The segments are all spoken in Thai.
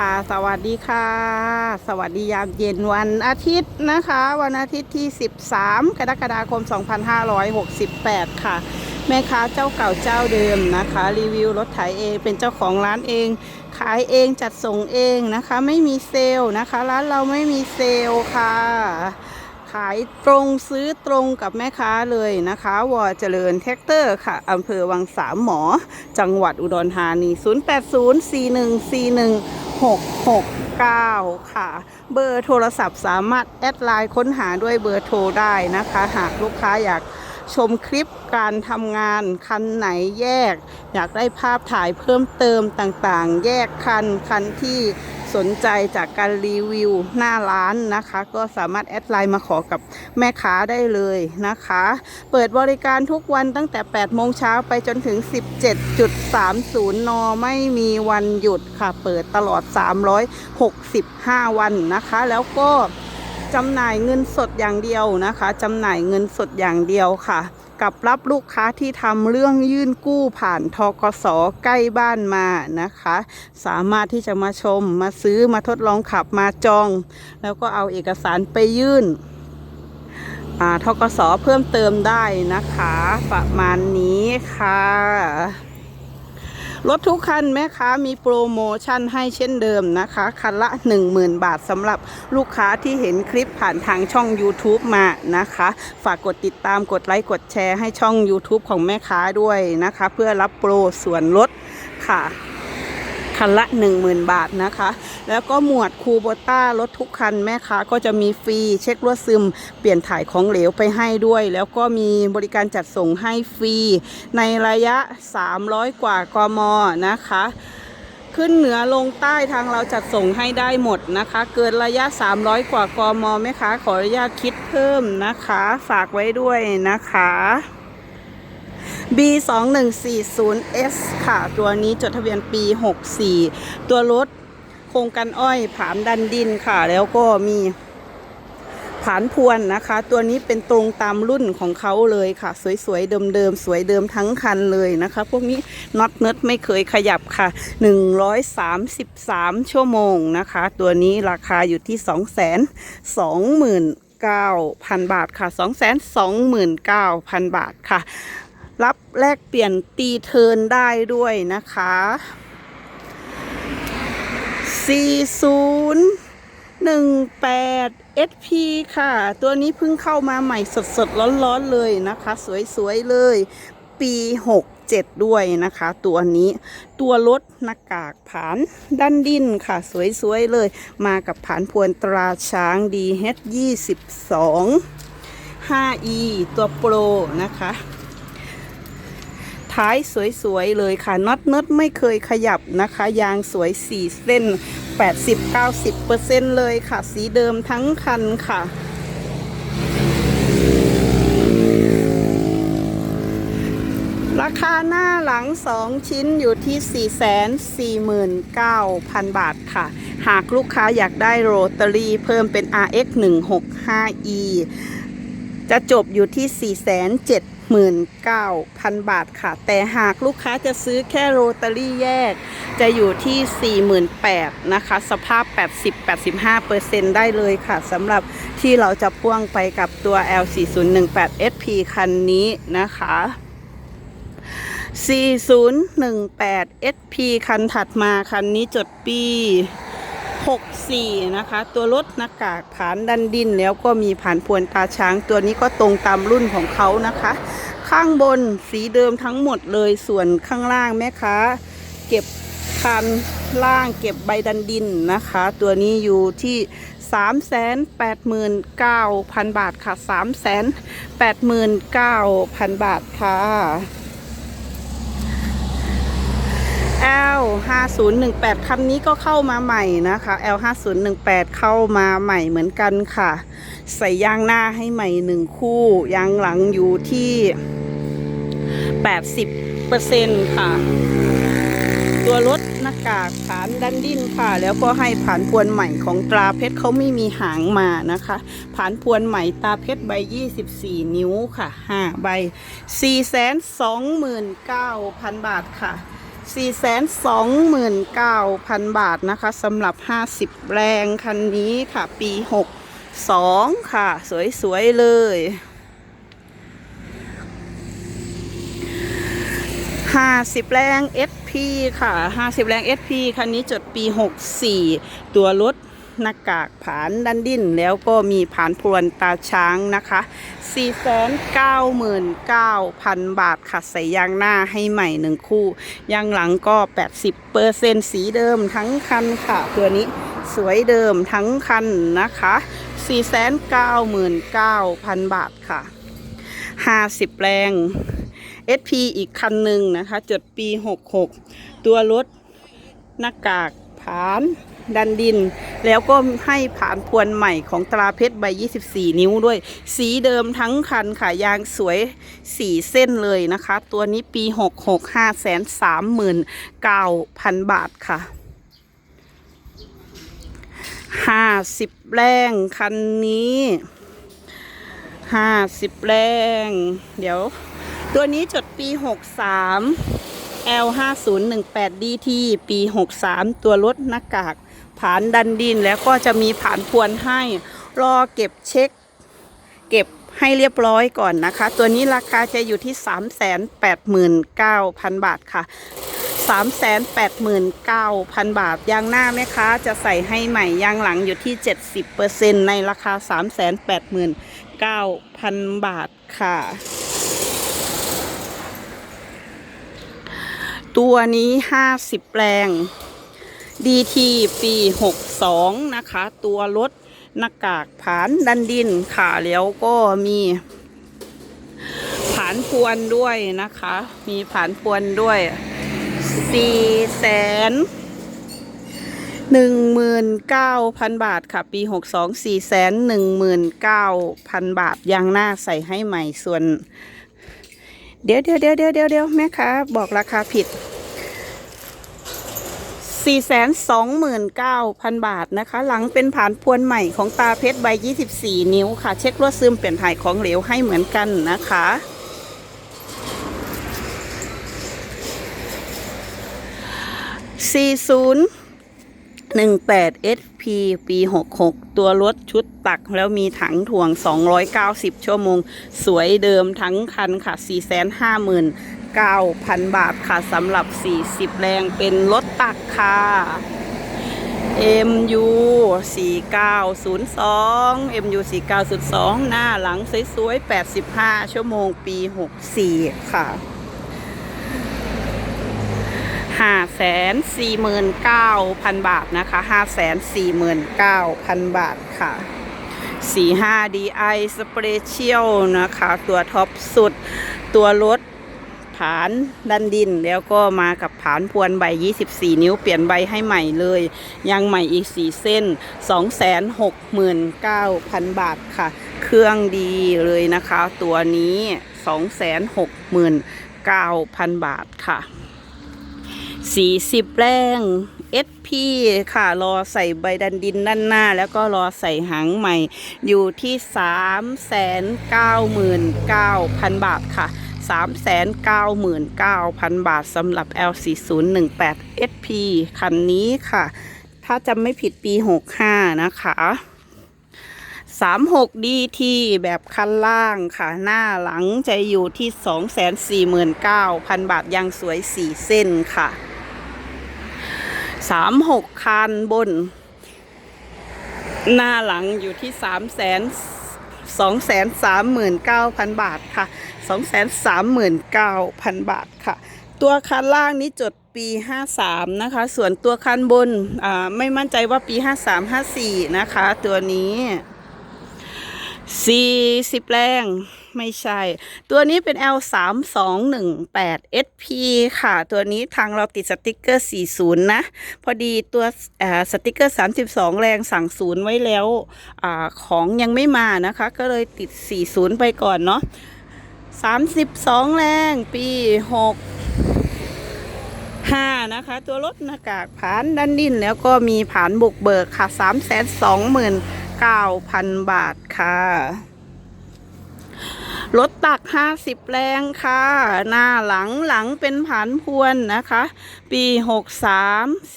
ค่ะ สวัสดีค่ะ สวัสดียามเย็นวันอาทิตย์นะคะ วันอาทิตย์ที่ 13 กรกฎาคม 2568 ค่ะ แม่ค้าเจ้าเก่าเจ้าเดิมนะคะ รีวิวรถไถเองเป็นเจ้าของร้านเอง ขายเองจัดส่งเองนะคะ ไม่มีเซลล์นะคะ ร้านเราไม่มีเซลล์ค่ะ ขายตรงซื้อตรงกับแม่ค้าเลยนะคะ วอเจริญแท็กเตอร์ค่ะอำเภอวังสามหมอ จังหวัดอุดรธานี 0804141 669 ค่ะ เบอร์โทรศัพท์สามารถแอดไลน์ค้นหาด้วยเบอร์โทรได้นะคะ หากลูกค้าอยากชมคลิปการทำงานคันไหนแยก อยากได้ภาพถ่ายเพิ่มเติมต่างๆ แยกคันคันที่ สนใจจากการรีวิวหน้าร้านนะคะ ก็สามารถแอดไลน์มาขอกับแม่ค้าได้เลยนะคะ เปิดบริการทุกวันตั้งแต่ 8 โมงเช้าไปจนถึง 17.30 น ไม่มีวันหยุดค่ะ เปิดตลอด 365 วันนะคะ แล้วก็จำหน่ายเงินสดอย่างเดียวนะคะจำหน่ายเงินสดอย่างเดียวค่ะ กับรับลูกค้าที่ทำเรื่องยื่นกู้ผ่านทกสใกล้บ้านมานะคะ สามารถที่จะมาชมมาซื้อมาทดลองขับมาจอง แล้วก็เอาเอกสารไปยื่นทกสเพิ่มเติมได้นะคะ ประมาณนี้ค่ะ รถทุกคันแม่ค้ามีโปรโมชั่นให้เช่นเดิมนะคะ คันละ 10,000 บาทสำหรับลูกค้าที่เห็นคลิปผ่านทางช่อง YouTube มานะคะ ฝากกดติดตามกดไลค์กดแชร์ให้ช่อง YouTube ของแม่ค้าด้วยนะคะ เพื่อรับโปรส่วนลดค่ะ คันละ 10,000 บาทนะคะ แล้วก็หมวดคูโบต้ารถทุกคันแม่ค้าก็จะมีฟรีเช็ครั่วซึม เปลี่ยนถ่ายของเหลวไปให้ด้วย แล้วก็มีบริการจัดส่งให้ฟรี ในระยะ 300 กว่ากมนะคะขึ้นเหนือลงใต้ทางเราจัดส่งให้ได้หมดนะคะ เกินระยะ 300 กว่ากมแม่ค้าขออนุญาตคิดเพิ่มนะคะ ฝากไว้ด้วยนะคะ B 2 1 4 0 S ค่ะ ตัวนี้จดทะเบียนปี 64 ตัวรถโครงกันอ้อยผามดันดินค่ะ แล้วก็มีผานพวนนะคะ ตัวนี้เป็นตรงตามรุ่นของเขาเลยค่ะ สวยๆ เดิมๆ สวยเดิมทั้งคันเลยนะคะ พวกนี้น็อตเนิร์ดไม่เคยขยับค่ะ 133 ชั่วโมงนะคะ ตัวนี้ราคาอยู่ที่ 2 2 9 0 0 0 บาทค่ะ 229,000 บาทค่ะ รับแลกเปลี่ยนตีเทินได้ด้วยนะคะ 4018 SP ค่ะ ตัวนี้เพิ่งเข้ามาใหม่สดๆ ร้อนๆ เลยนะคะ สวยๆ เลย ปี 67 ด้วยนะคะ ตัวนี้ ตัวรถหน้ากากผานด้านดินค่ะ สวยๆ เลย มากับผานพวนตราช้าง DH22 5E ตัวโปรนะคะ ท้ายสวยๆเลยค่ะน็อตเนิดไม่เคยขยับนะคะ ยางสวย 4 เส้น 80-90%เลยค่ะ สีเดิมทั้งคันค่ะราคาหน้าหลัง 2 ชิ้นอยู่ที่ 449,000 บาทค่ะ หากลูกค้าอยากได้โรตารี่เพิ่มเป็น RX 165E จะจบอยู่ที่ 479,000 บาทค่ะ แต่หากลูกค้าจะซื้อแค่โรตารี่แยก จะอยู่ที่ 48,000นะคะ สภาพ 80-85%ได้เลยค่ะสำหรับที่เราจะพ่วงไปกับตัว L4018 SP คันนี้นะคะ 4018 SP คันถัดมาคันนี้จดปี 64 นะคะ ตัวรถหน้ากากผานดันดินแล้วก็มีผานพวนตาช้างตัวนี้ก็ตรงตามรุ่นของเขานะคะ ข้างบนสีเดิมทั้งหมดเลยส่วนข้างล่างแม่ค้าเก็บคันล่างเก็บใบดันดินนะคะ ตัวนี้อยู่ที่ 389,000 บาทค่ะ 389,000 บาทค่ะ L 5018คันนี้ก็เข้ามาใหม่นะคะ L 5018เข้ามาใหม่เหมือนกันค่ะ ใส่ยางหน้าให้ใหม่หนึ่งคู่ยางหลังอยู่ที่ 80%ค่ะ ตัวรถหน้ากากผานดันดินค่ะ แล้วก็ให้ผ่านพวนใหม่ของตราเพชรเขาไม่มีหางมานะคะ ผ่านพวนใหม่ตาเพชรใบ 24 นิ้วค่ะ5ใบ 429,000 บาทค่ะ 429,000 บาทนะคะสำหรับ 50 แรงคันนี้ค่ะ ปี 62 ค่ะ สวย ๆ เลย 50 แรง SP ค่ะ 50 แรง SP คันนี้จดปี 64 ตัวรถ หน้ากากผานดันดินแล้วก็มีผานพรวนตาช้างนะคะ 499,000 บาทค่ะใส่ยางหน้าให้ใหม่หนึ่งคู่ ยางหลังก็ 80%สีเดิมทั้งคันค่ะ ตัวนี้สวยเดิมทั้งคันนะคะ 499,000 บาทค่ะ 50แรง SP อีกคันหนึ่งนะคะ จดปี 66 ตัวรถหน้ากากผาน ดันดิน แล้วก็ให้ผ่านพวนใหม่ของตราเพชรใบ 24 นิ้วด้วย สีเดิมทั้งคันค่ะ ยางสวย 4 เส้นเลยนะคะ ตัวนี้ปี 66 539,000บาทค่ะ50แรงคันนี้50แรง เดี๋ยว ตัวนี้จดปี63 L 5018 DT ปี 63 ตัวรถหน้ากาก ผานดันดินแล้วก็จะมีผานพวนให้ รอเก็บเช็ค เก็บให้เรียบร้อยก่อนนะคะ ตัวนี้ราคาจะอยู่ที่ 389,000 บาทค่ะ 389,000 บาท ยางหน้าแม่ค้าจะใส่ให้ใหม่ยางหลังอยู่ที่ 70%ในราคา 389,000 บาทค่ะตัวนี้ 50แรง DT ปี62นะคะ ตัวรถหน้ากากผานดันดินค่ะแล้วก็มีผานพวนด้วยนะคะ มีผานพวนด้วย4แสนหนึ่งหมื่นเก้าพันบาทค่ะ ปี62 4แสนหนึ่งหมื่นเก้าพันบาทยางหน้าใส่ให้ใหม่ส่วน เดี๋ยวเดี๋ยวเดี๋ยวเดี๋ยวเดี๋ยวเดี๋ยวแม่ค้าบอกราคาผิด 429,000 บาทนะคะ หลังเป็นผ่านพวนใหม่ของตาเพชรใบ 24 นิ้วค่ะ เช็ครวดซึมเปลี่ยนถ่ายของเหลวให้เหมือนกันนะคะ 18 SP ปี 66 ตัวรถชุดตักแล้วมีถังถ่วง 290 ชั่วโมง สวยเดิมทั้งคันค่ะ 459,000 บาทค่ะสำหรับ 40 แรงเป็นรถตักค่ะ MU 4902 MU 4902 หน้าหลังสวยๆ 85 ชั่วโมงปี 64 ค่ะ ห้าแสนสี่หมื่นเก้าพันบาทนะคะห้าแสนสี่หมื่นเก้าพันบาทค่ะสี่ห้า DI Special นะคะ ตัวท็อปสุด ตัวรถผานดันดิน แล้วก็มากับผานพวนใบ 24 นิ้วเปลี่ยนใบให้ใหม่เลย ยังใหม่อีก 4 เส้น 269,000 บาทค่ะ เครื่องดีเลยนะคะ ตัวนี้ 269,000 บาทค่ะ 40 แรง SP ค่ะ รอใส่ใบดันดินด้านหน้า แล้วก็รอใส่หางใหม่ อยู่ที่ 399,000 บาทค่ะ 399,000 บาทสำหรับ L4018 SP คันนี้ค่ะ ถ้าจำไม่ผิดปี 65 นะคะ36 DT แบบคันล่างค่ะ หน้าหลังจะอยู่ที่249,000บาทยังสวย4เส้นค่ะ สามหกคันบน หน้าหลังอยู่ที่สามแสนสองแสนสามหมื่นเก้าพันบาทค่ะสองแสนสามหมื่นเก้าพันบาทค่ะ ตัวคันล่างนี้จดปีห้าสามนะคะ ส่วนตัวคันบนอ่าไม่มั่นใจว่าปีห้าสามห้าสี่นะคะ ตัวนี้สี่สิบแรง ไม่ใช่ ตัวนี้เป็น L 3 2 1 8 SP ค่ะ ตัวนี้ทางเราติดสติกเกอร์ 40 นะ พอดีตัวสติกเกอร์ 32 แรงสั่งศูนย์ไว้แล้วอของยังไม่มานะคะ ก็เลยติด 40 ไปก่อนเนาะ32 แรงปี 6 5 นะคะ ตัวรถหน้ากากผานดันดินแล้วก็มีผานบุกเบิกค่ะ 3 2 9 0 0 0 บาทค่ะ รถตัก 50 แรงค่ะ หน้าหลังหลังเป็นผันพวนนะคะ ปี 63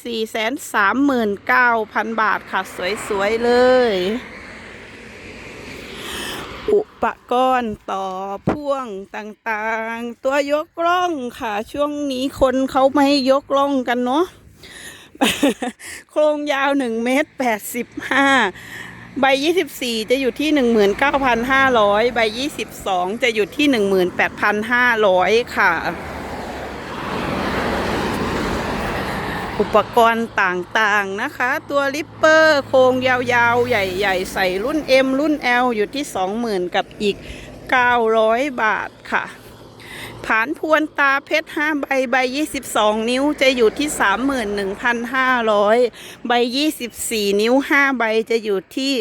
439,000 บาทค่ะ สวย ๆ เลย อุปกรณ์ต่อพ่วงต่างๆ ตัวยกล่องค่ะ ช่วงนี้คนเขาไม่ให้ยกล่องกันเนาะโครงยาว1เมตร85 ใบ 24 จะอยู่ที่ 19,500 ใบ 22 จะอยู่ที่ 18,500 ค่ะ อุปกรณ์ต่างๆนะคะ ตัวลิปเปอร์โครงยาวๆ ใหญ่ๆ ใส่รุ่น M รุ่น L อยู่ที่ 20,000 กับอีก 900 บาทค่ะ ผานพวนตาเพชร5ใบใบ22นิ้วจะอยู่ที่31,500ใบ24นิ้ว5ใบจะอยู่ที่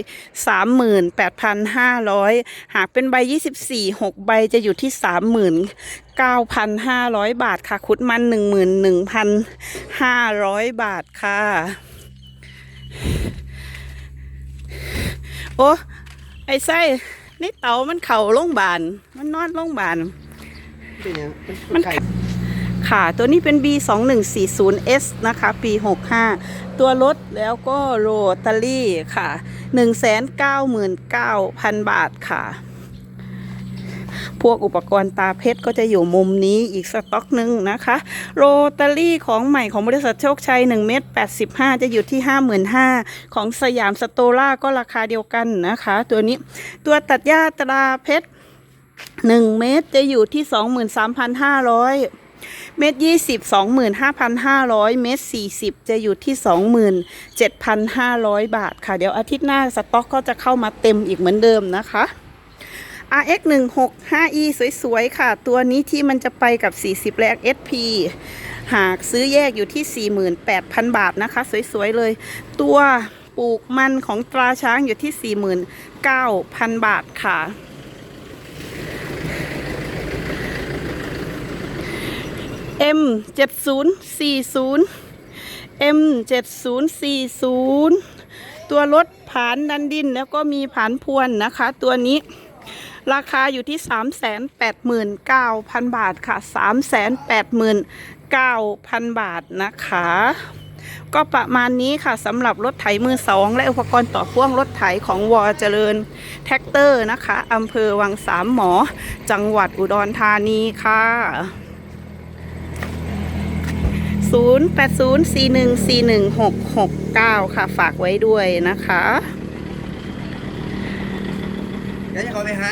38,500หากเป็นใบ24 6ใบจะอยู่ที่39,500บาทค่ะ คุดมัน11,500บาทค่ะ โอ้ไอ้ไส้นี่เต๋ามันเข่าโรงบาลมันนอนโรงบาล เป็นยังมันไข่ค่ะตัวนี้เป็น B 2 1 4 0 S นะคะ ปี 65 ตัวรถแล้วก็โรตารี่ค่ะ 199,000 บาทค่ะ พวกอุปกรณ์ตาเพชรก็จะอยู่มุมนี้อีกสต็อกหนึ่งนะคะ โรตารี่ของใหม่ของบริษัทโชคชัย1เมตร85 จะอยู่ที่ 55,000 ของสยามสโตล่าก็ราคาเดียวกันนะคะ ตัวนี้ตัวตัดหญ้าตราเพชร 1เมตรจะอยู่ที่23,500เมตรยี่สิบสองหมื่นห้าพันห้าร้อยเมตรสี่สิบจะอยู่ที่สองหมื่นเจ็ดพันห้าร้อยบาทค่ะ เดี๋ยวอาทิตย์หน้าสต็อกก็จะเข้ามาเต็มอีกเหมือนเดิมนะคะ RX 1 6 5 E สวยๆ ค่ะ ตัวนี้ที่มันจะไปกับ 40 แรง SP หากซื้อแยกอยู่ที่ 48,000 บาทนะคะ สวยๆ เลย ตัวปลูกมันของตราช้างอยู่ที่ 49,000 บาทค่ะ M 7 0 4 0 M 7 0 4 0 ตัวรถผานดันดินแล้วก็มีผานพวนนะคะ ตัวนี้ราคาอยู่ที่ 389,000 บาทค่ะ 389,000 บาทนะคะ ก็ประมาณนี้ค่ะสำหรับรถไถมือสองและอุปกรณ์ต่อพ่วงรถไถของวอเจริญ แท็กเตอร์นะคะอำเภอวังสามหมอ จังหวัดอุดรธานีค่ะ 0804141669 ค่ะ ฝากไว้ด้วยนะคะ เดี๋ยวจะขอไปหา